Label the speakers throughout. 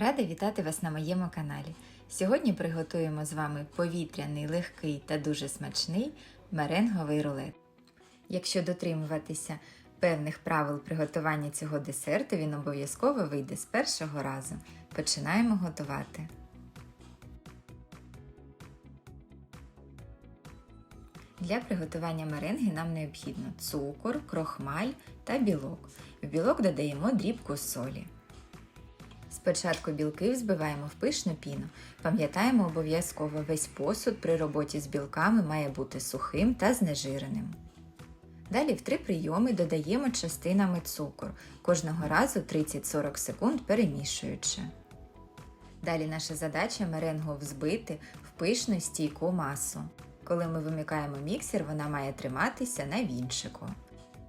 Speaker 1: Рада вітати вас на моєму каналі. Сьогодні приготуємо з вами повітряний, легкий та дуже смачний меренговий рулет. Якщо дотримуватися певних правил приготування цього десерту, він обов'язково вийде з першого разу. Починаємо готувати. Для приготування меренги нам необхідно цукор, крохмаль та білок. В білок додаємо дрібку солі. Спочатку білки взбиваємо в пишну піну. Пам'ятаємо обов'язково, весь посуд при роботі з білками має бути сухим та знежиреним. Далі в три прийоми додаємо частинами цукор, кожного разу 30-40 секунд перемішуючи. Далі наша задача меренгу взбити в пишну стійку масу. Коли ми вимикаємо міксер, вона має триматися на вінчику.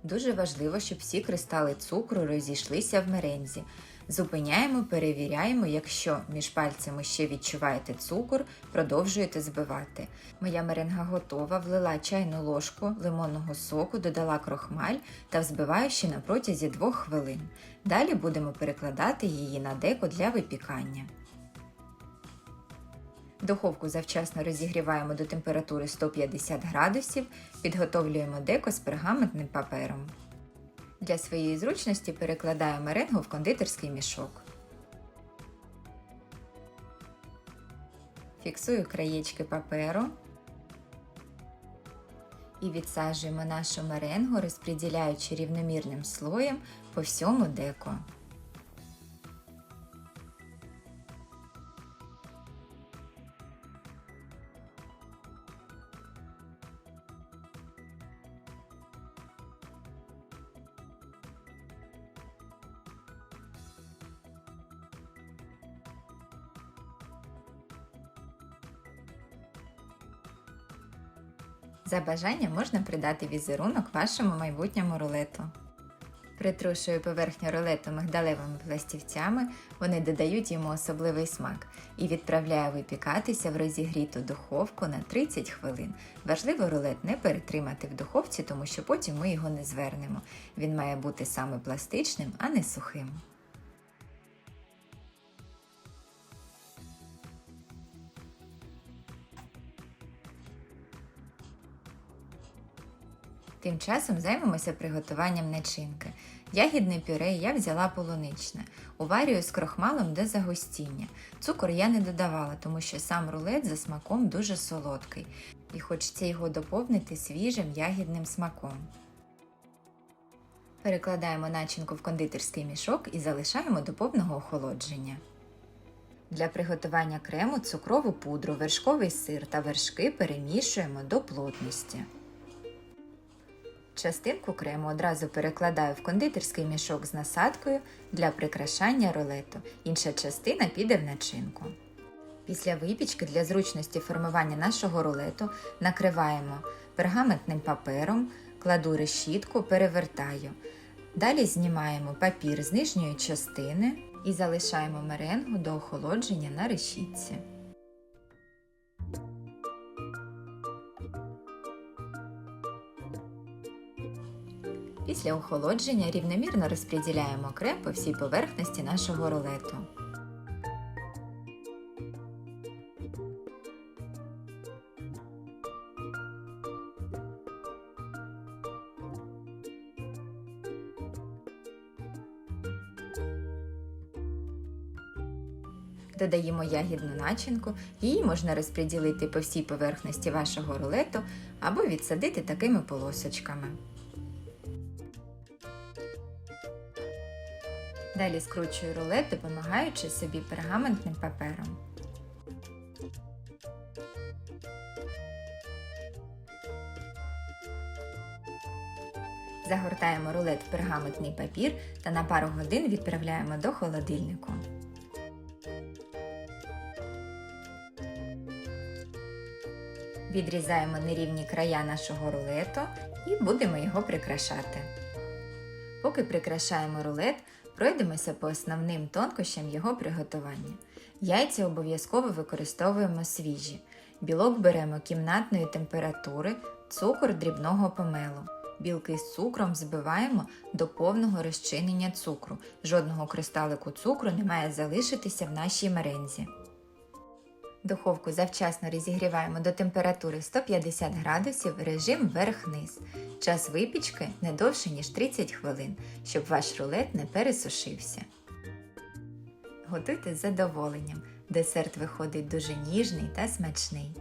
Speaker 1: Дуже важливо, щоб всі кристали цукру розійшлися в мерензі. Зупиняємо, перевіряємо, якщо між пальцями ще відчуваєте цукор, продовжуєте збивати. Моя меренга готова, влила чайну ложку лимонного соку, додала крохмаль та взбиваю ще на протязі 2 хвилин. Далі будемо перекладати її на деко для випікання. Духовку завчасно розігріваємо до температури 150 градусів, підготовлюємо деко з пергаментним папером. Для своєї зручності перекладаю меренгу в кондитерський мішок. Фіксую краєчки паперу і відсаджуємо нашу меренгу, розподіляючи рівномірним слоєм по всьому деко. За бажанням можна придати візерунок вашому майбутньому рулету. Притрушую поверхню рулету мигдалевими пластівцями, вони додають йому особливий смак і відправляю випікатися в розігріту духовку на 30 хвилин. Важливо рулет не перетримати в духовці, тому що потім ми його не звернемо. Він має бути саме пластичним, а не сухим. Тим часом займемося приготуванням начинки. Ягідне пюре я взяла полуничне, уварюю з крохмалом до загустіння. Цукор я не додавала, тому що сам рулет за смаком дуже солодкий, і хочеться його доповнити свіжим ягідним смаком. Перекладаємо начинку в кондитерський мішок і залишаємо до повного охолодження. Для приготування крему цукрову пудру, вершковий сир та вершки перемішуємо до плотності. Частинку крему одразу перекладаю в кондитерський мішок з насадкою для прикрашання рулету. Інша частина піде в начинку. Після випічки для зручності формування нашого рулету накриваємо пергаментним папером, кладу решітку, перевертаю. Далі знімаємо папір з нижньої частини і залишаємо меренгу до охолодження на решітці. Після охолодження рівномірно розподіляємо крем по всій поверхності нашого рулету. Додаємо ягідну начинку, її можна розподілити по всій поверхності вашого рулету або відсадити такими полосочками. Далі скручую рулет, допомагаючи собі пергаментним папером. Загортаємо рулет в пергаментний папір та на пару годин відправляємо до холодильнику. Відрізаємо нерівні края нашого рулету і будемо його прикрашати. Поки прикрашаємо рулет, пройдемося по основним тонкощам його приготування. Яйця обов'язково використовуємо свіжі. Білок беремо кімнатної температури, цукор дрібного помелу. Білки з цукром збиваємо до повного розчинення цукру. Жодного кристалику цукру не має залишитися в нашій мерензі. Духовку завчасно розігріваємо до температури 150 градусів режим вверх-вниз. Час випічки не довше, ніж 30 хвилин, щоб ваш рулет не пересушився. Готуйте з задоволенням. Десерт виходить дуже ніжний та смачний.